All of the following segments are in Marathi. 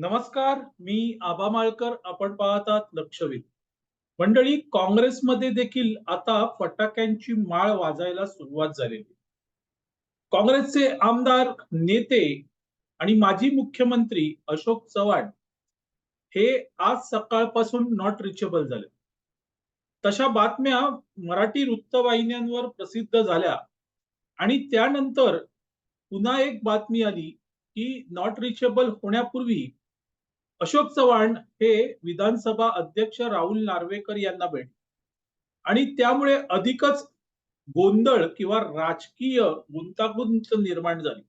नमस्कार मी आबा माळकर आपण पाहतात लक्षवेध. मंडळी काँग्रेसमध्ये देखील आता फटाक्यांची माळ वाजायला सुरुवात झालेली. काँग्रेसचे आमदार नेते आणि माजी मुख्यमंत्री अशोक चव्हाण हे आज सकाळपासून नॉट रिचेबल झाले. तशा बातम्या मराठी वृत्तवाहिन्यांवर प्रसिद्ध झाल्या आणि त्यानंतर पुन्हा एक बातमी आली की नॉट रिचेबल होण्यापूर्वी अशोक चव्हाण हे विधानसभा अध्यक्ष राहुल नार्वेकर यांना भेट आणि त्यामुळे अधिकच गोंधळ किंवा राजकीय गुंतागुंत निर्माण झाली.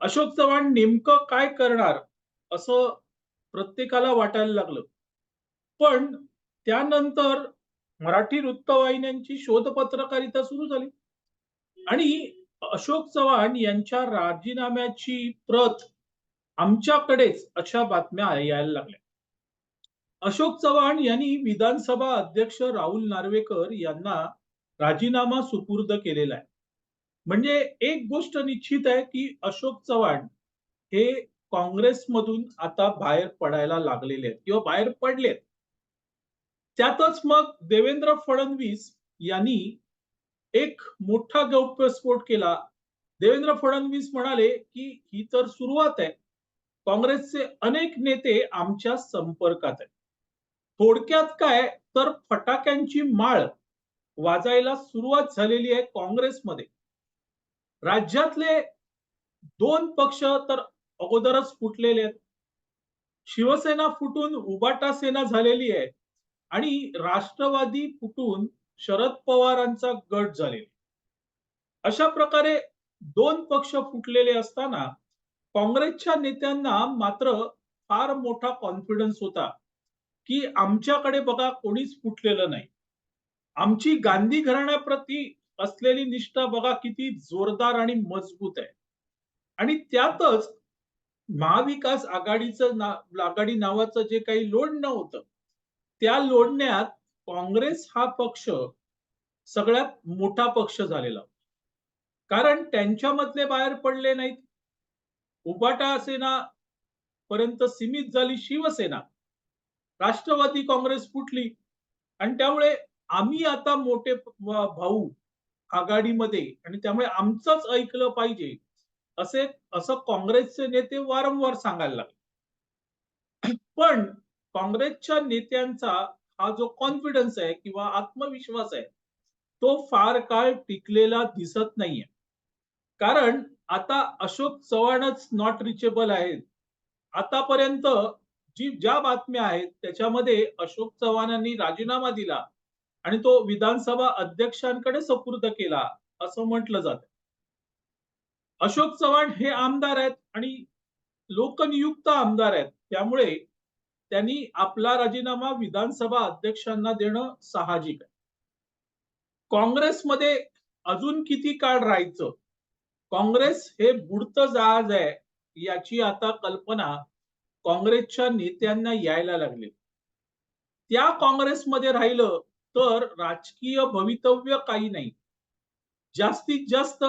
अशोक चव्हाण नेमकं काय करणार असं प्रत्येकाला वाटायला लागलं. पण त्यानंतर मराठी वृत्तवाहिन्यांची शोध पत्रकारिता सुरू झाली. आणि अशोक चव्हाण यांच्या राजीनाम्याची प्रत आमच्याकडेच अशा बातम्या यायला लागल्या. अशोक चव्हाण यांनी विधानसभा अध्यक्ष राहुल नार्वेकर यांना राजीनामा सुपूर्द केलेला आहे. म्हणजे एक गोष्ट निश्चित आहे की अशोक चव्हाण हे काँग्रेसमधून आता बाहेर पडायला लागलेले आहेत किंवा बाहेर पडलेत. त्यातच मग देवेंद्र फडणवीस यांनी एक मोठा गौप्यस्फोट केला. देवेंद्र फडणवीस म्हणाले की ही तर सुरुवात आहे. काँग्रेसचे अनेक नेते आमच्या संपर्कात आहेत. थोडक्यात काय तर फटाक्यांची माळ वाजायला सुरुवात झालेली आहे काँग्रेसमध्ये. राज्यातले दोन पक्ष तर अगोदरच फुटलेले आहेत. शिवसेना फुटून उबाटा सेना झालेली आहे आणि राष्ट्रवादी फुटून शरद पवारांचा गट झालेला अशा प्रकारे दोन पक्ष फुटलेले असताना काँग्रेसच्या नेत्यांना मात्र फार मोठा कॉन्फिडन्स होता की आमच्याकडे बघा कोणीच फुटलेलं नाही. आमची गांधी घराण्याप्रती असलेली निष्ठा बघा किती जोरदार आणि मजबूत आहे. आणि त्यातच महाविकास आघाडीचं ना आघाडी नावाचं जे काही लोडणं होतं त्या लोडण्यात काँग्रेस हा पक्ष सगळ्यात मोठा पक्ष झालेला कारण त्यांच्यामधले बाहेर पडले नाहीत उबाटा सेना पर्यंत सीमित झाली शिवसेना. राष्ट्रवादी काँग्रेस फुटली. आणि त्यामुळे आम्ही आता मोठे भाऊ आघाडीमध्ये आणि त्यामुळे आमचंच ऐकलं पाहिजे असे असं काँग्रेसचे नेते वारंवार सांगायला लागले. पण काँग्रेसच्या नेत्यांचा हा जो कॉन्फिडन्स आहे किंवा आत्मविश्वास आहे तो फार काळ टिकलेला दिसत नाहीये. कारण आता अशोक चव्हाणच नॉट रिचेबल आहेत. आतापर्यंत जी ज्या बातम्या आहेत त्याच्यामध्ये अशोक चव्हाणांनी राजीनामा दिला आणि तो विधानसभा अध्यक्षांकडे सुपूर्द केला असं म्हटलं जात. अशोक चव्हाण हे आमदार आहेत आणि लोकनियुक्त आमदार आहेत. त्यामुळे त्यांनी आपला राजीनामा विधानसभा अध्यक्षांना देणं साहजिक आहे. काँग्रेसमध्ये अजून किती काळ राहायचं? काँग्रेस हे बुडतं जहाज आहे याची आता कल्पना काँग्रेसच्या नेत्यांना यायला लागली. त्या काँग्रेसमध्ये राहिलं तर राजकीय भवितव्य काही नाही. जास्तीत जास्त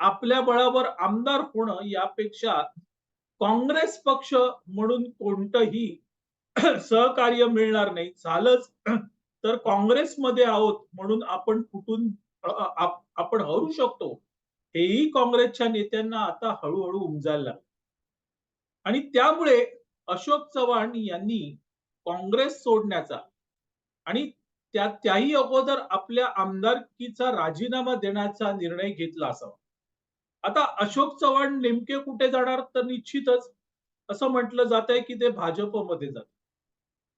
आपल्या बळावर आमदार होणं यापेक्षा काँग्रेस पक्ष म्हणून कोणतंही सहकार्य मिळणार नाही. झालंच तर काँग्रेसमध्ये आहोत म्हणून आपण कुठून आपण हरू शकतो. हेही काँग्रेसच्या नेत्यांना आता हळूहळू उमजायला लागलं. आणि त्यामुळे अशोक चव्हाण यांनी काँग्रेस सोडण्याचा आणि त्या त्याही अगोदर आपल्या आमदारकीचा राजीनामा देण्याचा निर्णय घेतला असावा. आता अशोक चव्हाण नेमके कुठे जाणार तर निश्चितच असं म्हटलं जात आहे की ते भाजपमध्ये जात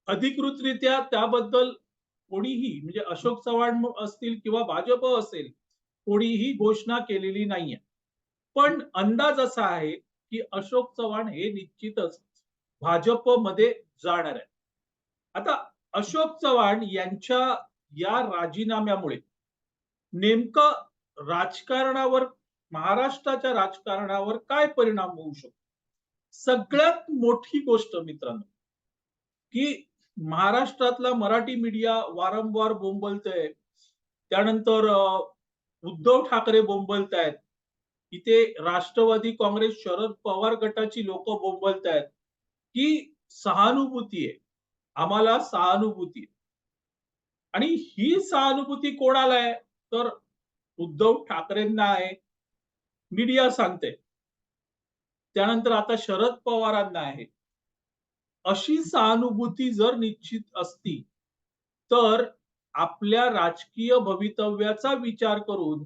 अधिकृतरित्या त्याबद्दल कोणीही म्हणजे अशोक चव्हाण असतील किंवा भाजप असेल कोणीही घोषणा केलेली नाहीये. पण अंदाज असा आहे की अशोक चव्हाण हे निश्चितच भाजपमध्ये जाणार आहे आता अशोक चव्हाण यांच्या या राजीनाम्यामुळे नेमकं राजकारणावर महाराष्ट्राच्या राजकारणावर काय परिणाम होऊ शकतो? सगळ्यात मोठी गोष्ट मित्रांनो की महाराष्ट्रातला मराठी मीडिया वारंवार बोंबलतय. त्यानंतर उद्धव ठाकरे बोंबलत आहेत इथे राष्ट्रवादी काँग्रेस शरद पवार गटाची लोक बोंबलत आहेत की सहानुभूती आहे. आम्हाला सहानुभूती आणि ही सहानुभूती कोणाला आहे? तर उद्धव ठाकरेंना आहे. मीडिया सांगते. त्यानंतर आता शरद पवारांना आहे. अशी सहानुभूती जर निश्चित असती तर आपल्या राजकीय भवितव्याचा विचार करून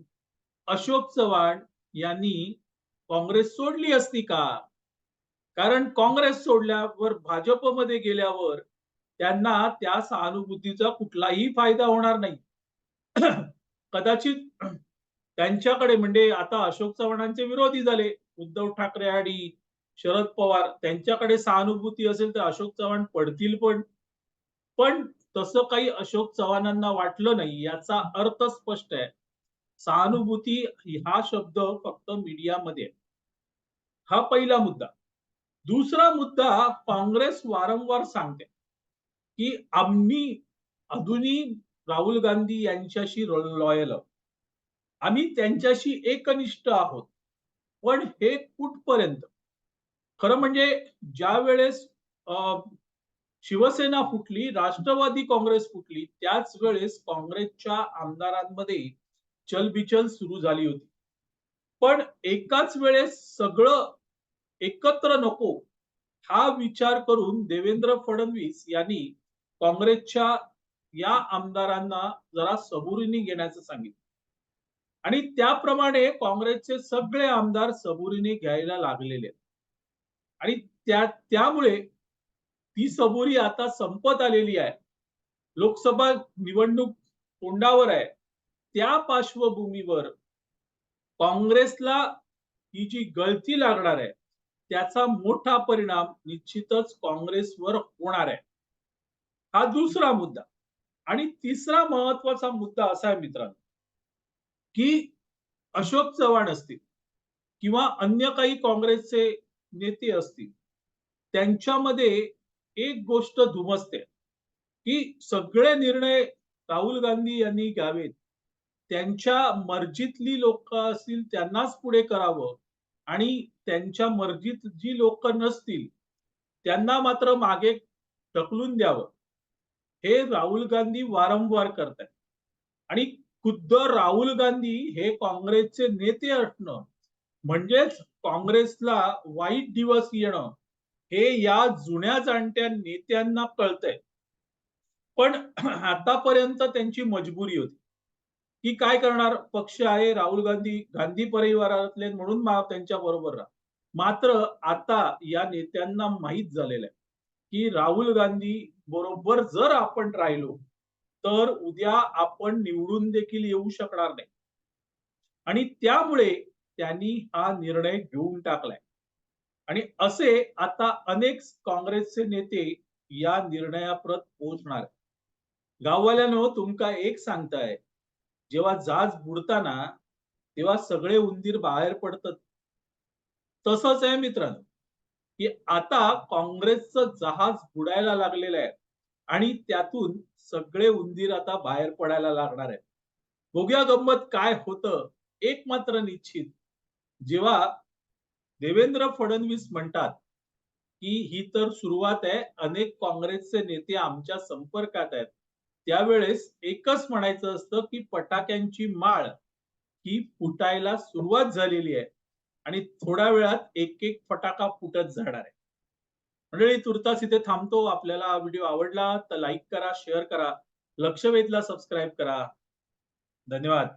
अशोक चव्हाण यांनी काँग्रेस सोडली असती का? कारण काँग्रेस सोडल्यावर भाजपमध्ये गेल्यावर त्यांना त्या सहानुभूतीचा कुठलाही फायदा होणार नाही. कदाचित त्यांच्याकडे म्हणजे आता अशोक चव्हाणांचे विरोधी झाले उद्धव ठाकरे आणि शरद पवार त्यांच्याकडे सहानुभूती असेल तर अशोक चव्हाण पडतील पण. पण तसं काही अशोक चव्हाणांना वाटलं नाही याचा अर्थ स्पष्ट आहे. सहानुभूती हा शब्द फक्त मीडियामध्ये आहे. हा पहिला मुद्दा. दुसरा मुद्दा काँग्रेस वारंवार सांगते की आम्ही अजूनही राहुल गांधी यांच्याशी लॉयल आहोत. आम्ही त्यांच्याशी एकनिष्ठ आहोत. पण हे कुठपर्यंत? खरं म्हणजे ज्या वेळेस शिवसेना फुटली राष्ट्रवादी काँग्रेस फुटली त्याच वेळेस काँग्रेसच्या आमदारांमध्ये चलबिचल सुरू झाली होती. पण एकाच वेळेस सगळं एकत्र नको हा विचार करून देवेंद्र फडणवीस यांनी काँग्रेसच्या या आमदारांना जरा सबुरीने घेण्याचं सांगितलं. आणि त्याप्रमाणे काँग्रेसचे सगळे आमदार सबुरीने घ्यायला लागलेले आणि त्या त्यामुळे ही सबुरी आता संपत आलेली आहे. लोकसभा निवडणूक तोंडावर आहे. त्या पार्श्वभूमीवर काँग्रेसला ही जी गळती लागणार आहे त्याचा मोठा परिणाम निश्चितच काँग्रेसवर होणार आहे. हा दुसरा मुद्दा आणि तिसरा महत्त्वाचा मुद्दा असा आहे मित्रांनो की अशोक चव्हाण असतील किंवा अन्य काही काँग्रेसचे नेते असतील त्यांच्यामध्ये एक गोष्ट धुमसते की सगळे निर्णय राहुल गांधी यांनी घ्यावेत. त्यांच्या मर्जीतली लोक असतील त्यांनाच पुढे करावं आणि त्यांच्या मर्जीत जी लोक नसतील त्यांना मात्र मागे ढकलून द्यावं. हे राहुल गांधी वारंवार करतात आणि खुद्द राहुल गांधी हे काँग्रेसचे नेते असणं म्हणजेच काँग्रेसला वाईट दिवस येणं हे या जुन्या जाणत्या नेत्यांना कळतंय. पण आतापर्यंत त्यांची मजबुरी होती. की काय करणार? पक्ष आहे राहुल गांधी गांधी परिवारातले म्हणून त्यांच्या बरोबर राहा. मात्र आता या नेत्यांना माहीत झालेलं आहे की राहुल गांधी बरोबर जर आपण राहिलो तर उद्या आपण निवडून देखील येऊ शकणार नाही. आणि त्यामुळे त्यांनी हा निर्णय घेऊन टाकलाय. आणि असे आता अनेक काँग्रेसचे नेते या निर्णयाप्रत पोहोचणार गाववाल्यानो तुमका एक सांगताय. जेव्हा जहाज बुडताना तेव्हा सगळे उंदीर बाहेर पडतात. तसंच आहे मित्रांनो की आता काँग्रेसचं जहाज बुडायला लागलेलं आहे आणि त्यातून सगळे उंदीर आता बाहेर पडायला लागणार आहेत. बघूया गंमत काय होतं एक मात्र निश्चित. जेव्हा देवेंद्र फडणवीस म्हणतात की ही तर सुरुवात आहे. अनेक काँग्रेसचे नेते आमच्या संपर्कात आहेत. त्यावेळेस एकच म्हणायचं असतं की फटाक्यांची माळ ही फुटायला सुरुवात झालेली आहे. आणि थोड्या वेळात एक एक फटाका फुटत जाणार आहे. मंडळी तुर्तास इथे थांबतो. आपल्याला हा व्हिडिओ आवडला तर लाईक करा शेअर करा लक्ष वेधला सबस्क्राईब करा. धन्यवाद.